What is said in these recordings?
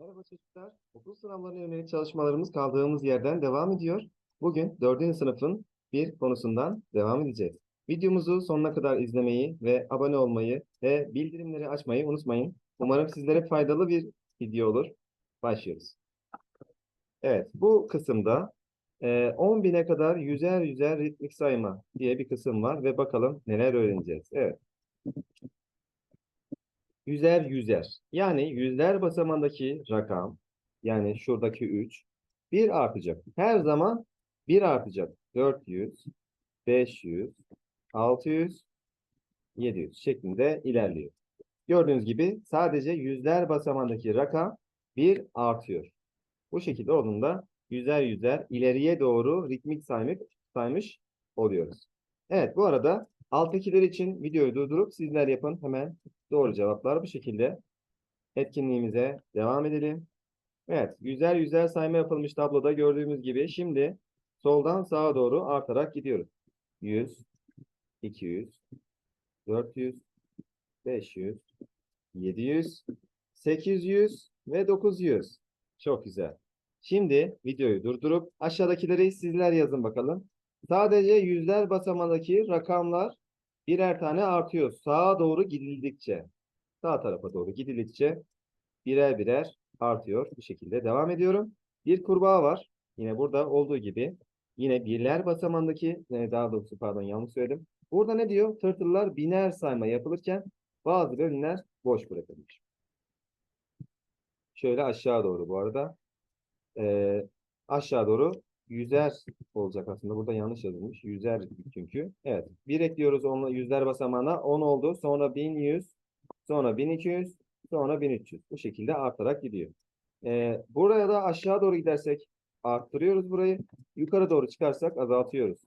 Merhaba çocuklar. Okul sınavlarına yönelik çalışmalarımız kaldığımız yerden devam ediyor. Bugün 4. sınıfın bir konusundan devam edeceğiz. Videomuzu sonuna kadar izlemeyi ve abone olmayı ve bildirimleri açmayı unutmayın. Umarım sizlere faydalı bir video olur. Başlıyoruz. Evet, bu kısımda e, 10.000'e kadar yüzer yüzer ritmik sayma diye bir kısım var ve bakalım neler öğreneceğiz. Evet. Yüzer yüzer. Yani yüzler basamandaki rakam yani şuradaki 3 bir artacak. Her zaman bir artacak. 400, 500, 600, 700 şeklinde ilerliyor. Gördüğünüz gibi sadece yüzler basamandaki rakam bir artıyor. Bu şekilde olduğunda yüzer yüzer ileriye doğru ritmik saymış, saymış oluyoruz. Evet bu arada alttakiler için videoyu durdurup sizler yapın. Hemen doğru cevaplar bu şekilde. Etkinliğimize devam edelim. Evet yüzer yüzer sayma yapılmış tabloda gördüğümüz gibi şimdi soldan sağa doğru artarak gidiyoruz. 100, 200, 400, 500, 700, 800 ve 900. Çok güzel. Şimdi videoyu durdurup aşağıdakileri sizler yazın bakalım. Sadece yüzler basamandaki rakamlar birer tane artıyor. Sağa doğru gidildikçe, sağ tarafa doğru gidildikçe birer birer artıyor. Bu şekilde devam ediyorum. Bir kurbağa var. Yine burada olduğu gibi. Yine birler basamandaki, e, daha doğrusu pardon yanlış söyledim. Burada ne diyor? Tırtıllar biner sayma yapılırken bazı bölümler boş bırakılmış. Şöyle aşağı doğru bu arada. Ee, aşağı doğru yüzer olacak aslında. Burada yanlış yazılmış. Yüzer çünkü. Evet. Bir ekliyoruz onunla yüzler basamağına. 10 oldu. Sonra 1100. Sonra 1200. Sonra 1300. Bu şekilde artarak gidiyor. Ee, buraya da aşağı doğru gidersek arttırıyoruz burayı. Yukarı doğru çıkarsak azaltıyoruz.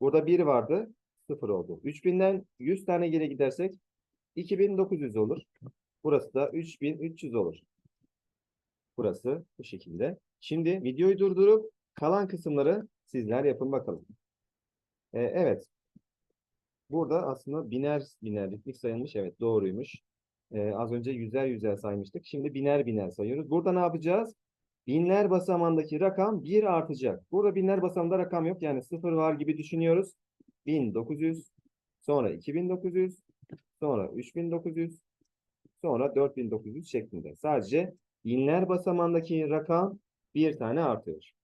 Burada 1 vardı. 0 oldu. 3000'den 100 tane geri gidersek 2900 olur. Burası da 3300 olur. Burası bu şekilde. Şimdi videoyu durdurup kalan kısımları sizler yapın bakalım. Ee, evet. Burada aslında biner biner ritmik sayılmış. Evet doğruymuş. Ee, az önce yüzer yüzer saymıştık. Şimdi biner biner sayıyoruz. Burada ne yapacağız? Binler basamandaki rakam 1 artacak. Burada binler basamında rakam yok. Yani 0 var gibi düşünüyoruz. 1900, sonra 2900, sonra 3900, sonra 4900 şeklinde. Sadece binler basamandaki rakam bir tane artıyor.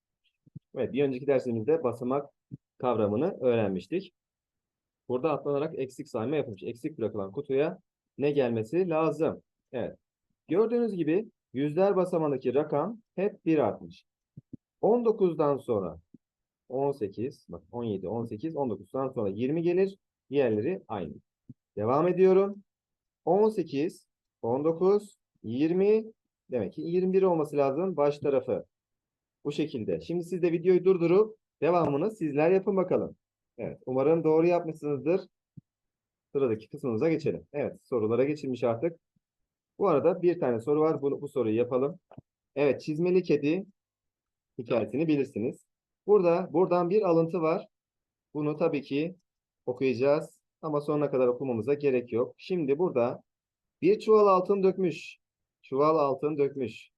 Evet, bir önceki dersimizde basamak kavramını öğrenmiştik. Burada atlanarak eksik sayma yapılmış. Eksik bırakılan kutuya ne gelmesi lazım? Evet. Gördüğünüz gibi yüzler basamandaki rakam hep bir artmış. 19'dan sonra 18, bak 17, 18, 19'dan sonra 20 gelir. Diğerleri aynı. Devam ediyorum. 18, 19, 20, demek ki 21 olması lazım baş tarafı. Bu şekilde. Şimdi siz de videoyu durdurup devamını sizler yapın bakalım. Evet. Umarım doğru yapmışsınızdır. Sıradaki kısmımıza geçelim. Evet. Sorulara geçilmiş artık. Bu arada bir tane soru var. Bu, bu soruyu yapalım. Evet. Çizmeli kedi hikayesini bilirsiniz. Burada buradan bir alıntı var. Bunu tabii ki okuyacağız. Ama sonuna kadar okumamıza gerek yok. Şimdi burada bir çuval altın dökmüş. Çuval altın dökmüş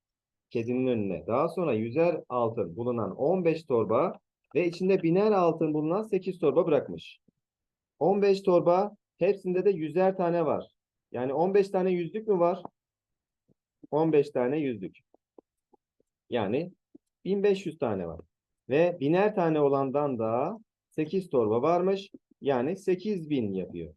kedinin önüne. Daha sonra yüzer altın bulunan 15 torba ve içinde biner altın bulunan 8 torba bırakmış. 15 torba hepsinde de yüzer tane var. Yani 15 tane yüzlük mü var? 15 tane yüzlük. Yani 1500 tane var. Ve biner tane olandan da 8 torba varmış. Yani 8000 yapıyor.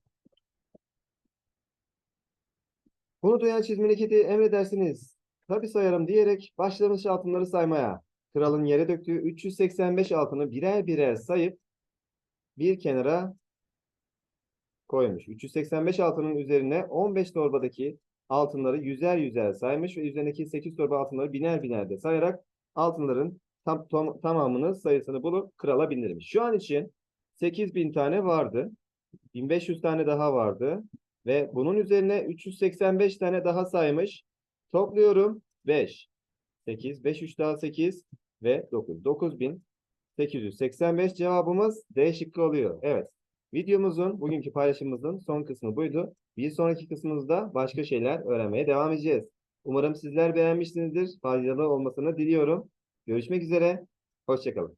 Bunu duyan çizmeli kedi emredersiniz. Tabii sayarım diyerek başlamış altınları saymaya. Kralın yere döktüğü 385 altını birer birer sayıp bir kenara koymuş. 385 altının üzerine 15 torbadaki altınları yüzer yüzer saymış ve üzerindeki 8 torba altınları biner biner de sayarak altınların tam, tam, tamamını sayısını bulup krala bindirmiş. Şu an için 8000 tane vardı. 1500 tane daha vardı. Ve bunun üzerine 385 tane daha saymış. Topluyorum 5. 8. 5 3 daha 8 ve 9. 9885 cevabımız D şıkkı oluyor. Evet. Videomuzun, bugünkü paylaşımımızın son kısmı buydu. Bir sonraki kısmımızda başka şeyler öğrenmeye devam edeceğiz. Umarım sizler beğenmişsinizdir. Faydalı olmasını diliyorum. Görüşmek üzere. Hoşçakalın.